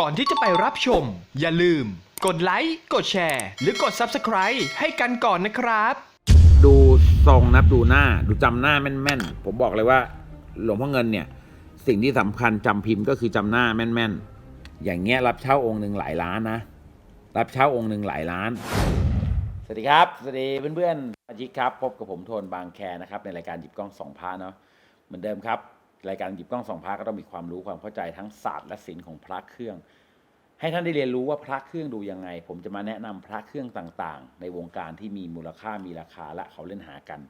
ก่อนที่จะไปรับชม อย่าลืม กดไลค์กดแชร์ หรือกด Subscribe ให้กันก่อนนะครับ ดูทรงนะดูหน้าดูจำหน้าแม่นๆ ผมบอกเลยว่า หลวงพ่อเงินเนี่ย สิ่งที่สำคัญจำพิมพ์ก็คือจำหน้าแม่นๆ อย่างเงี้ยรับเช่าองค์หนึ่งหลายล้านนะ รับเช่าองค์หนึ่งหลายล้าน สวัสดีครับ สวัสดีเพื่อนๆสมาชิกครับ พบกับผมโทนบางแคนะครับ ในรายการหยิบกล้องสองพระเนาะเหมือนเดิมครับ รายการหยิบกล้องสองพระก็ต้องมีความรู้ความเข้าใจทั้งศาสตร์และศิลป์ของพระเครื่อง ให้ท่านได้เรียนรู้ว่าพระเครื่องดูยังไง ผมจะมาแนะนำพระเครื่องต่างๆ ในวงการที่มีมูลค่ามีราคาและเขาเล่นหากัน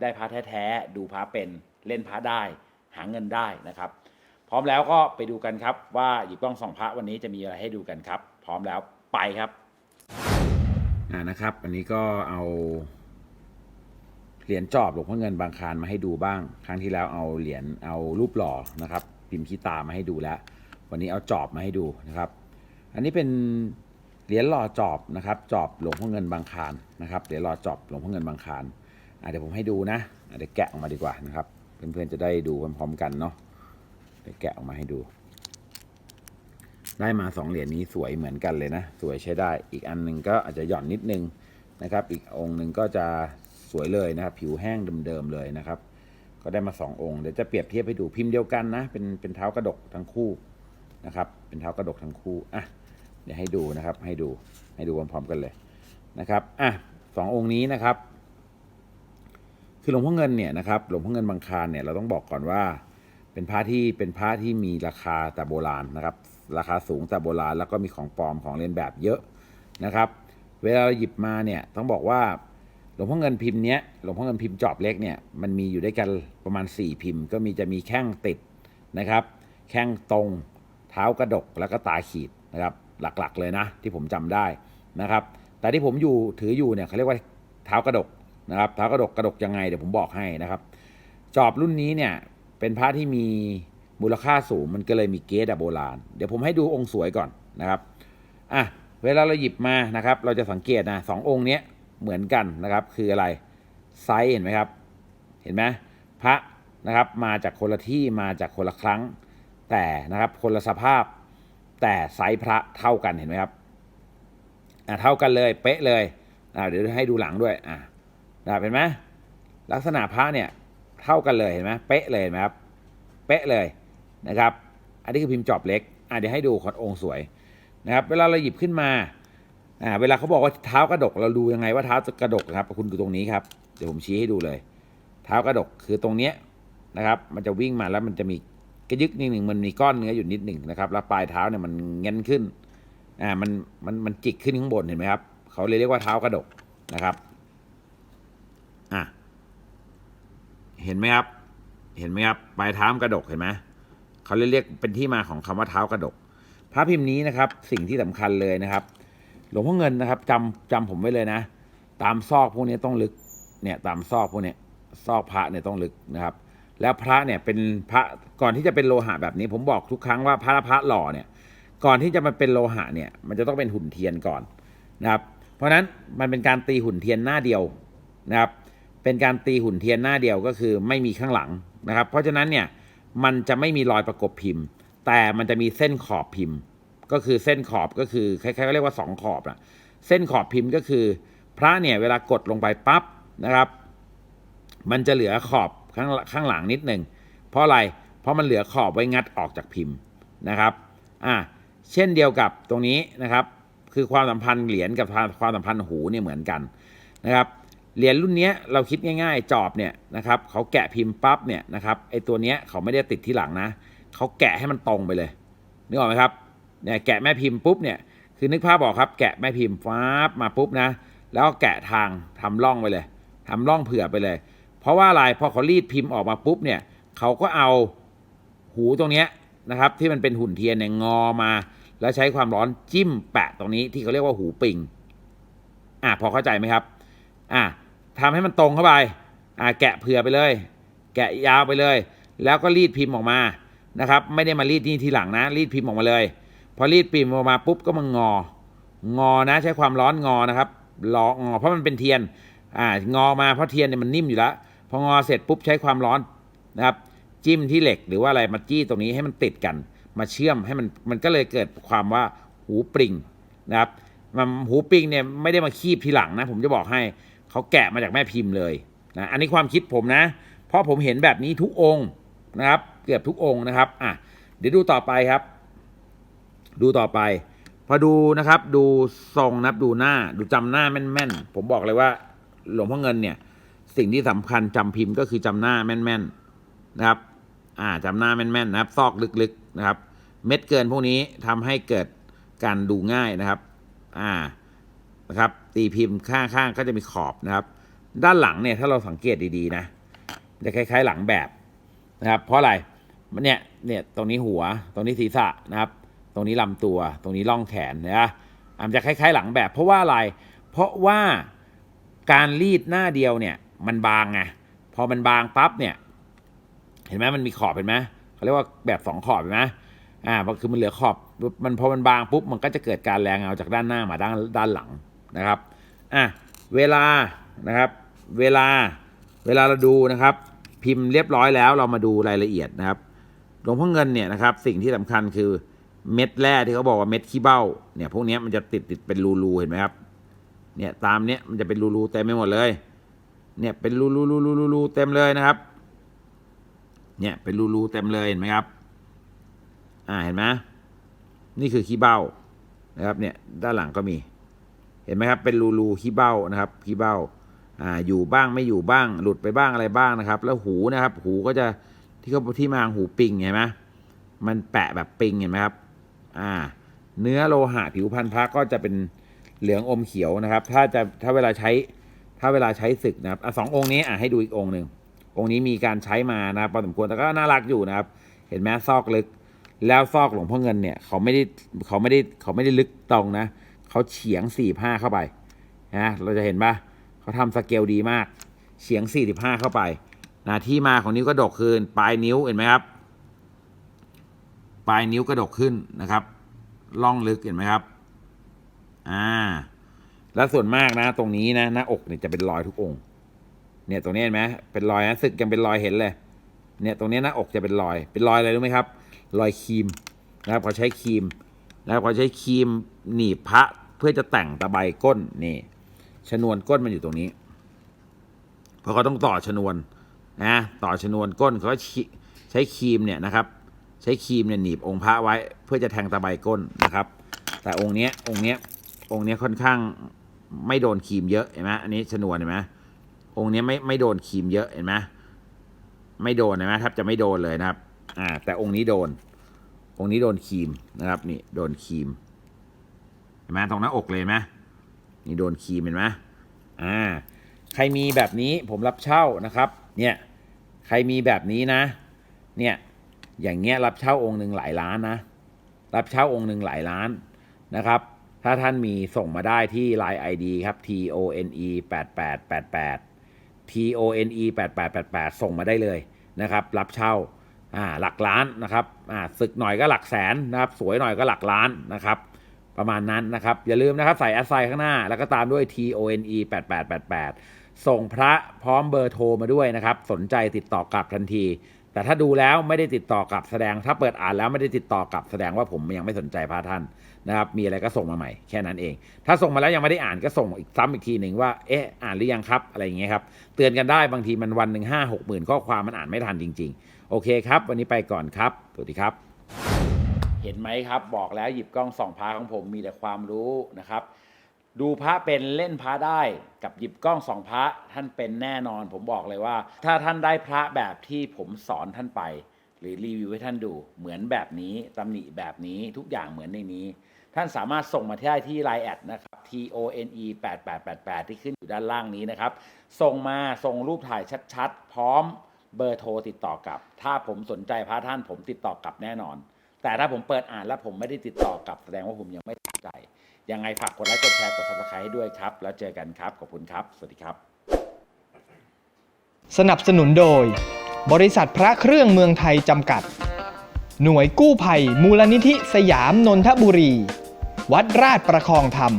ได้พระแท้ๆดูพระเป็นเล่นพระได้หาเงินได้นะครับ พร้อมแล้วก็ไปดูกันครับ ว่าหยิบกล้องสองพระวันนี้จะมีอะไรให้ดูกันครับ พร้อมแล้วไปครับอ่านะครับ อันนี้ก็เอา เหรียญจอบหลวงพ่อเงินบางคารมาให้ดูบ้าง ครั้งที่แล้วเอาเหรียญเอารูปหล่อนะครับพิมพ์ขี้ตามาให้ดูแล้ว วันนี้เอาจอบมาให้ดูนะครับ อันนี้เป็นเหรียญหล่อจอบนะครับ จอบหลวงพ่อเงินบางคารนะครับเหรียญหล่อจอบหลวงพ่อเงินบางคารเดี๋ยวผมให้ดูนะเดี๋ยวแกะออกมาดีกว่านะครับเพื่อนๆจะได้ดูพร้อมๆกันเนาะเดี๋ยวแกะออกมาให้ดู ได้มาสองเหรียญนี้สวยเหมือนกันเลยนะ สวยใช้ได้อีกอันหนึ่งก็อาจจะหย่อนนิดนึงนะครับ อีกองค์หนึ่งก็จะ สวยเลยนะครับ ผิวแห้งเดิมๆเลยนะครับ ก็ได้มาสององค์ เดี๋ยวจะเปรียบเทียบให้ดูพิมพ์เดียวกันนะ เป็นเป็นเท้ากระดกทั้งคู่นะครับ เป็นเท้ากระดกทั้งคู่ อะ เดี๋ยวให้ดูนะครับ ให้ดู ให้ดูพร้อมๆกันเลยนะครับ อะสององค์นี้นะครับ คือหลวงพ่อเงินเนี่ยนะครับ หลวงพ่อเงินบางคารเนี่ย เราต้องบอกก่อนว่า เป็นพระที่ เป็นพระที่มีราคาแต่โบราณนะครับ ราคาสูงแต่โบราณ แล้วก็มีของปลอมของเลียนแบบเยอะนะครับ เวลาเราหยิบมาเนี่ย ต้องบอกว่า ลวงพ่อเงินพิมพ์เนี้ยหลวงพ่อเงินพิมพ์จอบเล็กเนี่ยมันมีอยู่ด้วยกันประมาณ 4 พิมพ์ ก็มีจะมีแข้งติดนะครับ แข้งตรง เท้ากระดกแล้วก็ตาขีดนะครับ หลักๆเลยนะ ที่ผมจำได้นะครับ แต่ที่ผมอยู่ถืออยู่เนี่ยเขาเรียกว่าเท้ากระดกนะครับเท้ากระดกกระดกยังไงเดี๋ยวผมบอกให้นะครับ จอบรุ่นนี้เนี่ยเป็นพระที่มีมูลค่าสูงมันก็เลยมีเกสอะโบราณ เดี๋ยวผมให้ดูองค์สวยก่อนนะครับอะเวลาเราหยิบมานะครับ เราจะสังเกตนะสององค์เนี้ย เหมือนกันนะครับ คืออะไรไซส์เห็นไหมครับ เห็นไหมพระนะครับ มาจากคนละที่มาจากคนละครั้ง แต่นะครับคนละสภาพ แต่ไซส์พระเท่ากันเห็นไหมครับอะเท่ากันเลยเป๊ะเลยอะเดี๋ยวให้ดูหลังด้วยอะนะเห็นไหมลักษณะพระเนี่ยเท่ากันเลยเห็นไหมเป๊ะเลยเห็นไหมครับเป๊ะเลยนะครับ อันนี้คือพิมพ์จอบเล็กอะเดี๋ยวให้ดูขอดองค์สวยนะครับ เวลาเราหยิบขึ้นมา อ่าเวลาเขาบอกว่าเท้ากระดกเราดูยังไงว่าเท้าจะกระดกนะครับคุณดูตรงนี้ครับเดี๋ยวผมชี้ให้ดูเลย เท้ากระดกคือตรงเนี้ยนะครับ มันจะวิ่งมาแล้วมันจะมีกระยึกนิดหนึ่งมันมีก้อนเนื้ออยู่นิดหนึ่งนะครับแล้วปลายเท้าเนี่ยมันเง้นขึ้นอ่ามันมันมันจิกขึ้นข้างบนเห็นไหมครับเขาเลยเรียกว่าเท้ากระดกนะครับอะเห็นไหมครับ เห็นไหมครับปลายเท้ามนกระดกเห็นไหมเขาเรียกเป็นที่มาของคำว่าเท้ากระดกพระพิมพ์นี้นะครับ สิ่งที่สำคัญเลยนะครับ หลวงพ่อเงินนะครับจำจำผมไว้เลยนะ ตามซอกพวกนี้ต้องลึกเนี่ยตามซอกพวกนี้ซอกพระเนี่ยต้องลึกนะครับ แล้วพระเนี่ยเป็นพระก่อนที่จะเป็นโลหะแบบนี้ ผมบอกทุกครั้งว่าพระพระหล่อเนี่ย ก่อนที่จะมาเป็นโลหะเนี่ย มันจะต้องเป็นหุ่นเทียนก่อนนะครับ เพราะฉะนั้นมันเป็นการตีหุ่นเทียนหน้าเดียวนะครับ เป็นการตีหุ่นเทียนหน้าเดียวก็คือไม่มีข้างหลังนะครับ เพราะฉะนั้นเนี่ยมันจะไม่มีรอยประกบพิมพ์ แต่มันจะมีเส้นขอบพิมพ์ ก็คือเส้นขอบก็คือคล้ายๆก็เรียกว่าสองขอบอะเส้นขอบพิมพ์ก็คือ พระเนี่ยเวลากดลงไปปั๊บนะครับ มันจะเหลือขอบข้างข้างหลังนิดหนึ่งเพราะอะไรเพราะมันเหลือขอบไว้งัดออกจากพิมพ์นะครับอ่าเช่นเดียวกับตรงนี้นะครับ คือความสัมพันธ์เหรียญกับความสัมพันธ์หูเนี่ยเหมือนกันนะครับเหรียญรุ่นเนี้ยเราคิดง่าย ๆ จอบเนี่ยนะครับเขาแกะพิมพ์ปั๊บเนี่ยนะครับไอตัวเนี้ยเขาไม่ได้ติดที่หลังนะเขาแกะให้มันตรงไปเลยนึกออกไหมครับ เนี่ยแกะแม่พิมพ์ปุ๊บเนี่ยคือนึกภาพบอกครับแกะแม่พิมพ์ฟ้าบมาปุ๊บนะ แล้วแกะทางทำร่องไปเลยทำร่องเผื่อไปเลย เพราะว่าอะไรพอเขารีดพิมพ์ออกมาปุ๊บเนี่ยเขาก็เอาหูตรงเนี้ยนะครับที่มันเป็นหุ่นเทียนเนี่ยงอมา แล้วใช้ความร้อนจิ้มแปะตรงนี้ที่เขาเรียกว่าหูปิงอะพอเข้าใจไหมครับอะทำให้มันตรงเข้าไปอะแกะเผื่อไปเลย แกะยาวไปเลย แล้วก็รีดพิมพ์ออกมานะครับ ไม่ได้มารีดนี่ทีหลังนะ รีดพิมพ์ออกมาเลย พอรีดพิมออกมาปุ๊บก็มางอ งอนะใช้ความร้อนงอนะครับล้องอเพราะมันเป็นเทียนอ่างอมาเพราะเทียนเนี่ยมันนิ่มอยู่แล้วพองอเสร็จปุ๊บใช้ความร้อนนะครับ จิ้มที่เหล็กหรือว่าอะไรมาจี้ตรงนี้ให้มันติดกัน มาเชื่อมให้มันมันก็เลยเกิดความว่าหูปริงนะครับมันหูปริงเนี่ยไม่ได้มาคีบทีหลังนะ ผมจะบอกให้เขาแกะมาจากแม่พิมพ์เลยนะอันนี้ความคิดผมนะ เพราะผมเห็นแบบนี้ทุกองค์นะครับ เกือบทุกองค์นะครับอะเดี๋ยวดูต่อไปครับ ดูต่อไป พอดูนะครับดูทรงนับดูหน้าดูจำหน้าแม่นๆ ผมบอกเลยว่า หลวงพ่อเงินเนี่ย สิ่งที่สำคัญจำพิมพ์ก็คือจำหน้าแม่นๆนะครับ อ่าจำหน้าแม่นๆนะครับซอกลึกๆนะครับ เม็ดเกินพวกนี้ทำให้เกิดการดูง่ายนะครับ อ่านะครับ ตีพิมพ์ข้างๆก็จะมีขอบนะครับ ด้านหลังเนี่ยถ้าเราสังเกตดีๆนะจะคล้าย ๆ หลังแบบนะครับ เพราะอะไรมันเนี่ยเนี่ยตรงนี้หัวตรงนี้ศีรษะนะครับ รงนี้ลำตัว ตรงนี้ร่องแขนนะอาจจะคล้ายๆ หลังแบบ เพราะว่าอะไร เพราะว่าการรีดหน้าเดียวเนี่ย มันบางไงพอมันบางปั๊บเนี่ย เห็นไหมมันมีขอบเห็นไหมเขาเรียกว่าแบบสองขอบเห็นไหมอ่าคือมันเหลือขอบมันพอมันบางปุ๊บมันก็จะเกิดการแรงเงาจากด้านหน้ามาด้านด้านหลังนะครับอะเวลานะครับ เวลาเวลาเราดูนะครับ พิมพ์เรียบร้อยแล้วเรามาดูรายละเอียดนะครับหลวงพ่อเงินเนี่ยนะครับ สิ่งที่สำคัญคือ เม็ดแร่ที่เขาบอกว่าเม็ดขี้เบ้าเนี่ยพวกนี้มันจะติดติดเป็นรูๆเห็นไหมครับเนี่ยตามเนี้ยมันจะเป็นรูๆเต็มไปหมดเลยเนี่ยเป็นรูรูรูรูรูรูเต็มเลยนะครับเนี่ยเป็นรูรูเต็มเลยเห็นไหมครับอ่าเห็นไหมนี่คือขี้เบ้านะครับเนี่ยด้านหลังก็มี เห็นไหมครับเป็นรูรูขี้เบ้านะครับขี้เบ้าอ่าอยู่บ้างไม่อยู่บ้าง หลุดไปบ้างอะไรบ้างนะครับ แล้วหูนะครับ หูก็จะที่เขาที่มาหูปิงเห็นไหมมันแปะแบบปิงเห็นไหมครับ อ่า เนื้อโลหะผิวพันธุ์พระก็จะเป็นเหลืองอมเขียวนะครับ ถ้าจะถ้าเวลาใช้ ถ้าเวลาใช้ศึกนะครับอะสององค์นี้อะให้ดูอีกองค์หนึ่งองค์นี้มีการใช้มานะพอสมควรแต่ก็น่ารักอยู่นะครับ เห็นไหมซอกลึก แล้วซอกหลวงพ่อเงินเนี่ยเขาไม่ได้เขาไม่ได้เขาไม่ได้ลึกตรงนะเขาเฉียงสี่ห้าเข้าไปนะเราจะเห็นปะเขาทำสเกลดีมากเฉียงสี่ห้าเข้าไปนะที่มาของนิ้วกระดกคือปลายนิ้วเห็นไหมครับ ปลายนิ้วกระดกขึ้นนะครับล่องลึกเห็นไหมครับ อ่า แล้วส่วนมากนะ ตรงนี้นะหน้าอกเนี่ยจะเป็นรอยทุกองค์ เนี่ยตรงนี้เห็นไหมเป็นรอยนะสึกยังเป็นรอยเห็นเลย เนี่ยตรงนี้หน้าอกจะเป็นรอย เป็นรอยอะไรรู้ไหมครับ รอยครีมนะครับเขาใช้ครีมนะครับเขาใช้ครีมหนีบพระเพื่อจะแต่งตะไบก้นนี่ ชนวนก้นมันอยู่ตรงนี้ เพราะเขาต้องต่อชนวนนะต่อชนวนก้นเขาใช้ครีมเนี่ยนะครับ ใช้ครีมเนี่ยหนีบองค์พระไว้ เพื่อจะแทงตะไบก้นนะครับ แต่องค์เนี้ยองค์เนี้ยองค์เนี้ยค่อนข้างไม่โดนครีมเยอะเห็นไหมอันนี้ชนวนเห็นไหมองค์เนี้ยไม่ไม่โดนครีมเยอะเห็นไหมไม่โดนเห็นไหมแทบจะไม่โดนเลยนะครับอ่าแต่องค์นี้โดน องค์นี้โดนครีมนะครับนี่โดนครีมเห็นไหมตรงหน้าอกเลยไหมนี่โดนครีมเห็นไหมอ่าใครมีแบบนี้ผมรับเช่านะครับ เนี่ย ใครมีแบบนี้นะ เนี่ย อย่างเงี้ยรับเช่าองค์หนึ่งหลายล้านนะ รับเช่าองค์หนึ่งหลายล้านนะครับ ถ้าท่านมีส่งมาได้ที่ Line ID ครับ T O N E 8888 T O N E 8888 ส่งมาได้เลยนะครับ รับเช่าอ่าหลักล้านนะครับอ่าศึกหน่อยก็หลักแสนนะครับ สวยหน่อยก็หลักล้านนะครับ ประมาณนั้นนะครับ อย่าลืมนะครับใส่แอดไซข้างหน้า แล้วก็ตามด้วย T O N E 8888ส่งพระพร้อมเบอร์โทรมาด้วยนะครับ สนใจติดต่อกลับทันที แต่ถ้าดูแล้วไม่ได้ติดต่อกลับแสดงถ้าเปิดอ่านแล้วไม่ได้ติดต่อกลับแสดงว่าผมยังไม่สนใจพระท่านนะครับ มีอะไรก็ส่งมาใหม่ แค่นั้นเอง ถ้าส่งมาแล้วยังไม่ได้อ่านก็ส่งอีกซ้ำอีกทีหนึ่งว่าเอ๊ะอ่านหรือยังครับอะไรอย่างเงี้ยครับ เตือนกันได้บางทีมันวันหนึ่งห้าหกหมื่นข้อความมันอ่านไม่ทันจริง ๆ โอเคครับ วันนี้ไปก่อนครับสวัสดีครับ เห็นไหมครับ บอกแล้วหยิบกล้องส่องพระของผมมีแต่ความรู้นะครับ ดูพระเป็นเล่นพระได้กับหยิบกล้องส่องพระท่านเป็นแน่นอน ผมบอกเลยว่า ถ้าท่านได้พระแบบที่ผมสอนท่านไป หรือรีวิวให้ท่านดูเหมือนแบบนี้ตำหนิแบบนี้ทุกอย่างเหมือนในนี้ ท่านสามารถส่งมาได้ที่ Line แอดนะครับ T O N E 8888ที่ขึ้นอยู่ด้านล่างนี้นะครับ ส่งมาส่งรูปถ่ายชัดๆ พร้อมเบอร์โทรติดต่อกลับ ถ้าผมสนใจพระท่านผมติดต่อกลับแน่นอน แต่ถ้าผมเปิดอ่านแล้วผมไม่ได้ติดต่อกลับแสดงว่าผมยังไม่สนใจ ยังไงฝากกดไลค์กดแชร์กด subscribe ให้ด้วยครับ แล้วเจอกันครับขอบคุณครับ สวัสดีครับ สนับสนุนโดย บริษัทพระเครื่องเมืองไทยจำกัด หน่วยกู้ภัย มูลนิธิสยามนนทบุรี วัดราชประคองธรรม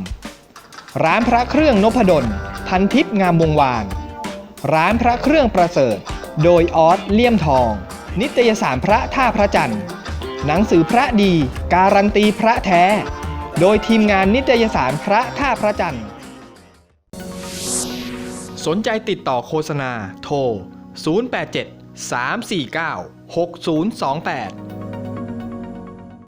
ร้านพระเครื่องนพดลพันทิพย์งามวงวาน ร้านพระเครื่องประเสริฐ โดยออสเลี่ยมทอง นิตยสารพระท่าพระจันทร์ หนังสือพระดี การันตีพระแท้ โดยทีมงานนิตยสารพระท่าพระจันทร์ สนใจติดต่อโฆษณาโทร 087 349 6028